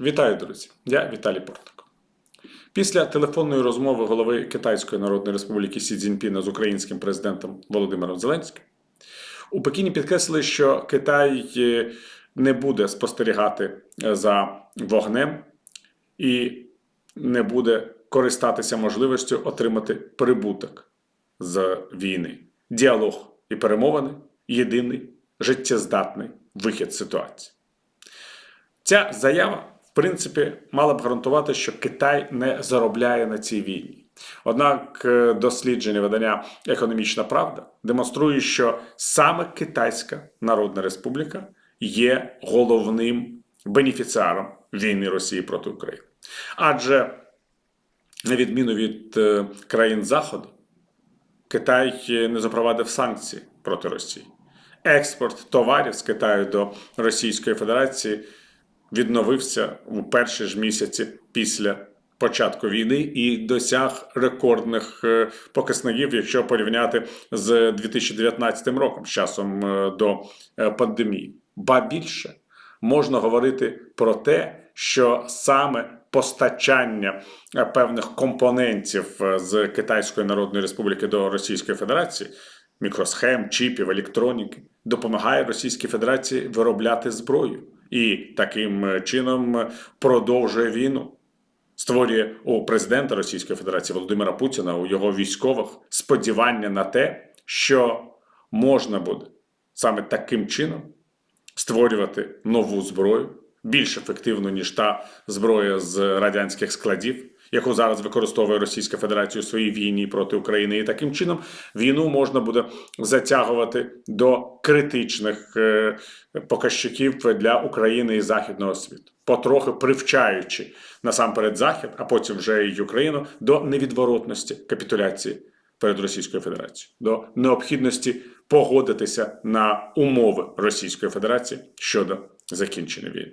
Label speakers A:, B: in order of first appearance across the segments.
A: Вітаю, друзі! Я Віталій Портник. Після телефонної розмови голови Китайської Народної Республіки Сі Цзіньпіна з українським президентом Володимиром Зеленським у Пекіні підкреслили, що Китай е, не буде спостерігати е, за вогнем і не буде користатися можливістю отримати прибуток з війни. Діалог і перемовини єдиний життєздатний вихід ситуації. Ця заява, в принципі, мала б гарантувати, що Китай не заробляє на цій війні. Однак е, дослідження видання Економічна Правда демонструє, що саме Китайська Народна Республіка є головним бенефіціаром війни Росії проти України. Адже, на відміну від е, країн Заходу, Китай не запровадив санкції проти Росії. Експорт товарів з Китаю до Російської Федерації відновився у перші ж місяці після початку війни і досяг рекордних е, показників, якщо порівняти з 2019 роком, з часом е, до е, пандемії. Ба більше можна говорити про те, що саме постачання певних компонентів з Китайської Народної Республіки до Російської Федерації. Мікросхем, чіпів, електроніки допомагає Російській Федерації виробляти зброю і таким е, чином е, продовжує війну. Створює у президента Російської Федерації Володимира Путіна у його військових сподівання на те, що можна буде саме таким чином створювати нову зброю, більш ефективну ніж та зброя з радянських складів, яку зараз використовує Російська Федерація у своїй війні проти України, і таким чином війну можна буде затягувати до критичних е, показчиків для України і західного світу, потрохи привчаючи насамперед Захід, а потім вже й Україну до невідворотності капітуляції перед Російською Федерацією, до необхідності погодитися на умови Російської Федерації щодо закінчення війни.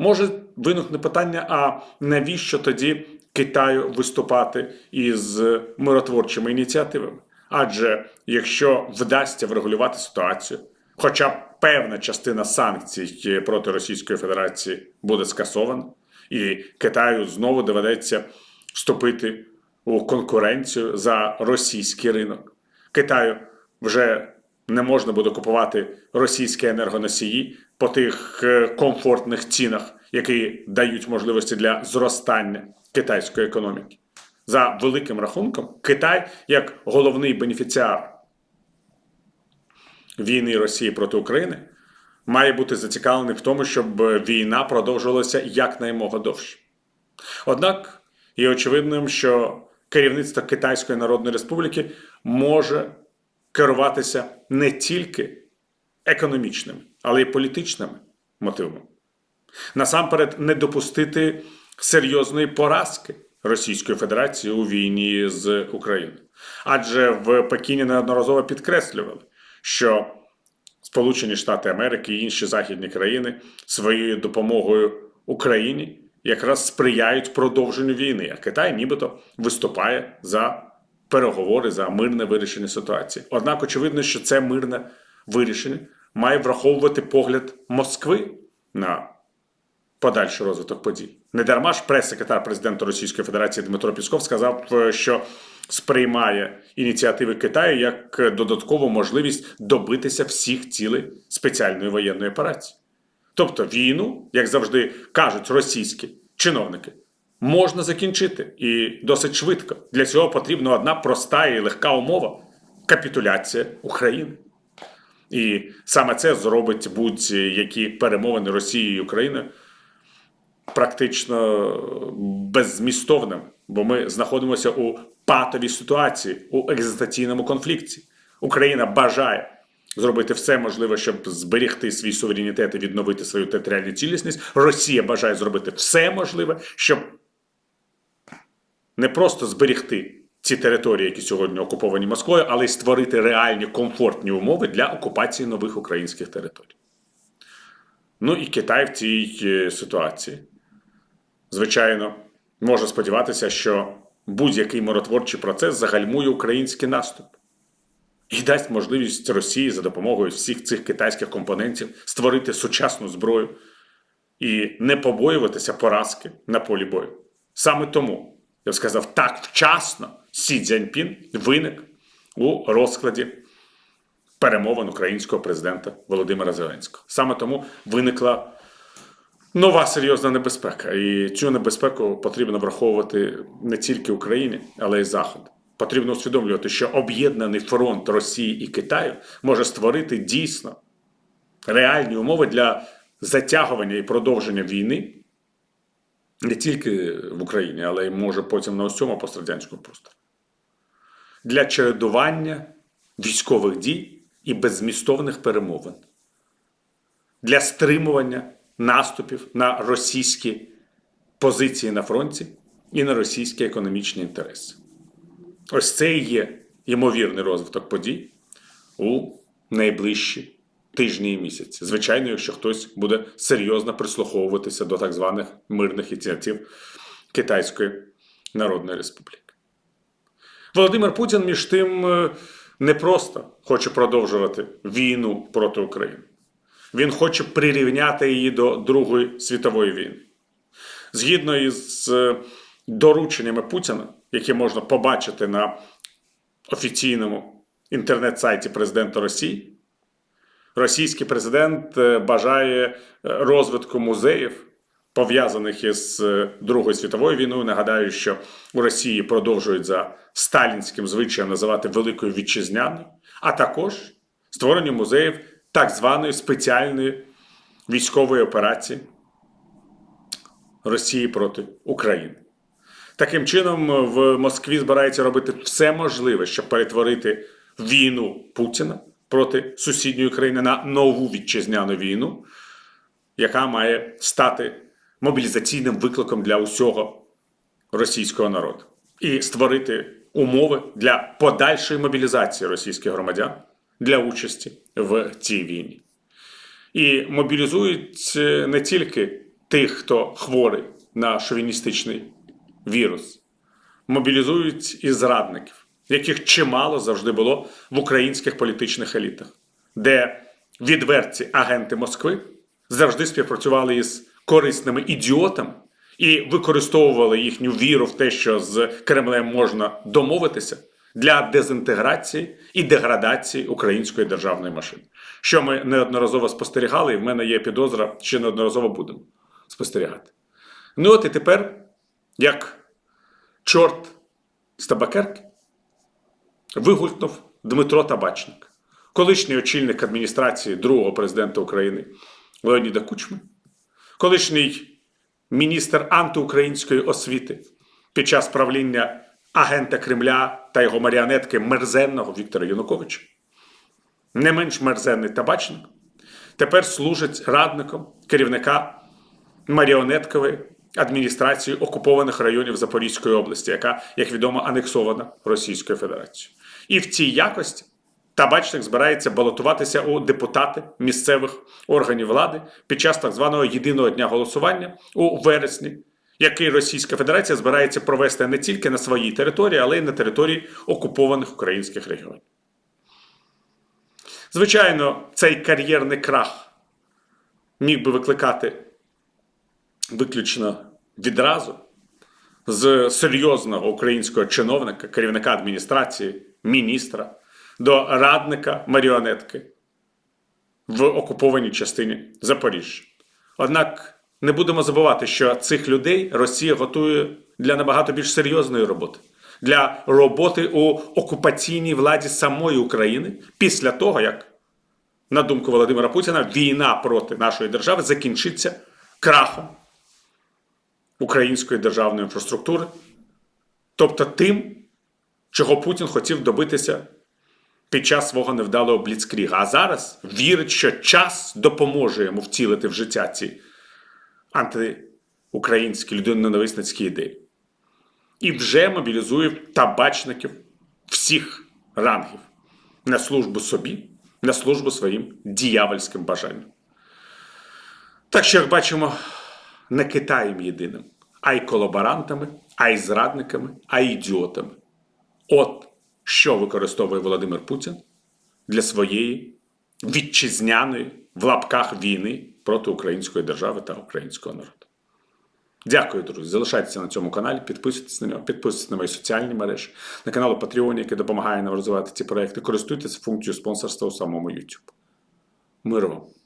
A: Може виникне питання: а навіщо тоді Китаю виступати із миротворчими ініціативами? Адже якщо вдасться врегулювати ситуацію, хоча б певна частина санкцій проти Російської Федерації буде скасована, і Китаю знову доведеться вступити у конкуренцію за російський ринок. Китаю вже не можна буде купувати російські енергоносії по тих е, комфортних цінах, які дають можливості для зростання китайської економіки. За великим рахунком, Китай як головний бенефіціар війни Росії проти України має бути зацікавлений в тому, щоб війна продовжувалася якнаймога довше. Однак є очевидним, що керівництво Китайської Народної Республіки може керуватися не тільки економічними, але й політичними мотивами. Насамперед, не допустити серйозної поразки Російської Федерації у війні з Україною. Адже в Пекіні неодноразово підкреслювали, що Сполучені Штати Америки і інші західні країни своєю допомогою Україні якраз сприяють продовженню війни, а Китай нібито виступає за переговори за мирне вирішення ситуації. Однак, очевидно, що це мирне вирішення має враховувати погляд Москви на подальший розвиток подій. Недарма ж прес-секретар президента Російської Федерації Дмитро Пісков сказав, е, що сприймає ініціативи Китаю як додаткову можливість добитися всіх цілей спеціальної воєнної операції. Тобто війну, як завжди кажуть російські чиновники, можна закінчити і досить швидко. Для цього потрібна одна проста і легка умова капітуляція України. І саме це зробить будь-які перемовини Росії і України практично беззмістовним, бо ми знаходимося у патовій ситуації, у екзистенційному конфлікті. Україна бажає зробити все можливе, щоб зберегти свій суверенітет і відновити свою територіальну цілісність. Росія бажає зробити все можливе, щоб не просто зберегти ці території, які сьогодні окуповані Москвою, але й створити реальні комфортні умови для окупації нових українських територій. Ну і Китай в цій е, ситуації, звичайно, може сподіватися, що будь-який миротворчий процес загальмує український наступ і дасть можливість Росії за допомогою всіх цих китайських компонентів створити сучасну зброю, і не побоюватися поразки на полі бою. Саме тому я б сказав, так вчасно Сі Цзяньпін виник у розкладі перемовин українського президента Володимира Зеленського. Саме тому виникла нова серйозна небезпека. І цю небезпеку потрібно враховувати не тільки Україні, але й Заходу. Потрібно усвідомлювати, що об'єднаний фронт Росії і Китаю може створити дійсно реальні умови для затягування і продовження війни не тільки в Україні, але й може потім на усьому пострадянському просторі. Для чередування військових дій і беззмістовних перемовин, для стримування наступів на російські позиції на фронті і на російські економічні інтереси. Ось це і є ймовірний розвиток подій у найближчі тижні і місяці. Звичайно, якщо хтось буде серйозно прислуховуватися до так званих мирних ініціатив Китайської Народної Республіки. Володимир Путін, між тим, е, не просто хоче продовжувати війну проти України. Він хоче прирівняти її до Другої світової війни. Згідно із е, дорученнями Путіна, які можна побачити на офіційному інтернет-сайті президента Росії, російський президент е, бажає е, розвитку музеїв, пов'язаних із е, Другою світовою війною. Нагадаю, що у Росії продовжують за сталінським звичаєм називати Великою Вітчизняною, а також створення музеїв так званої спеціальної військової операції Росії проти України. Таким чином, в Москві збирається робити все можливе, щоб перетворити війну Путіна проти сусідньої країни на нову вітчизняну війну, яка має стати мобілізаційним викликом для усього російського народу, і створити умови для подальшої мобілізації російських громадян для участі в цій війні. І мобілізують е, не тільки тих, хто хворий на шовіністичний вірус, мобілізують і зрадників, яких чимало завжди було в українських політичних елітах, де відверті агенти Москви завжди співпрацювали із корисними ідіотами і використовували їхню віру в те, що з Кремлем можна домовитися для дезінтеграції і деградації української державної машини, що ми неодноразово спостерігали, і в мене є підозра, що неодноразово будемо спостерігати. Ну от і тепер, як чорт з табакерки, вигулькнув Дмитро Табачник, колишній очільник адміністрації другого президента України Леоніда Кучми, колишній міністр антиукраїнської освіти під час правління агента Кремля та його маріонетки мерзенного Віктора Януковича. Не менш мерзенний табачник тепер служить радником керівника маріонеткової адміністрації окупованих районів Запорізької області, яка, як відомо, анексована Російською Федерацією. І в цій якості табачник збирається балотуватися у депутати місцевих органів влади під час так званого єдиного дня голосування у вересні, який Російська Федерація збирається провести не тільки на своїй території, але й на території окупованих українських регіонів. Звичайно, цей кар'єрний крах міг би викликати виключно відразу з серйозного українського чиновника, керівника адміністрації, міністра до радника маріонетки в окупованій частині Запоріжжя. Однак не будемо забувати, що цих людей Росія готує для набагато більш серйозної роботи. Для роботи у окупаційній владі самої України після того, як, на думку Володимира Путіна, війна проти нашої держави закінчиться крахом української державної інфраструктури, тобто тим, чого Путін хотів добитися під час свого невдалого бліцкріга. А зараз вірить, що час допоможе йому втілити в життя ці антиукраїнські людиноненависницькі ідеї. І вже мобілізує табачників всіх рангів на службу собі, на службу своїм діявольським бажанням. Так що, як бачимо, не Китаєм єдиним, а й колаборантами, а й зрадниками, а й ідіотами. От що використовує Володимир Путін для своєї вітчизняної в лапках війни проти української держави та українського народу. Дякую, друзі. Залишайтеся на цьому каналі, підписуйтесь на нього, підписуйтесь на мої соціальні мережі, на канал Patreon, який допомагає нам розвивати ці проекти. Користуйтесь функцією спонсорства у самому YouTube. Миру вам!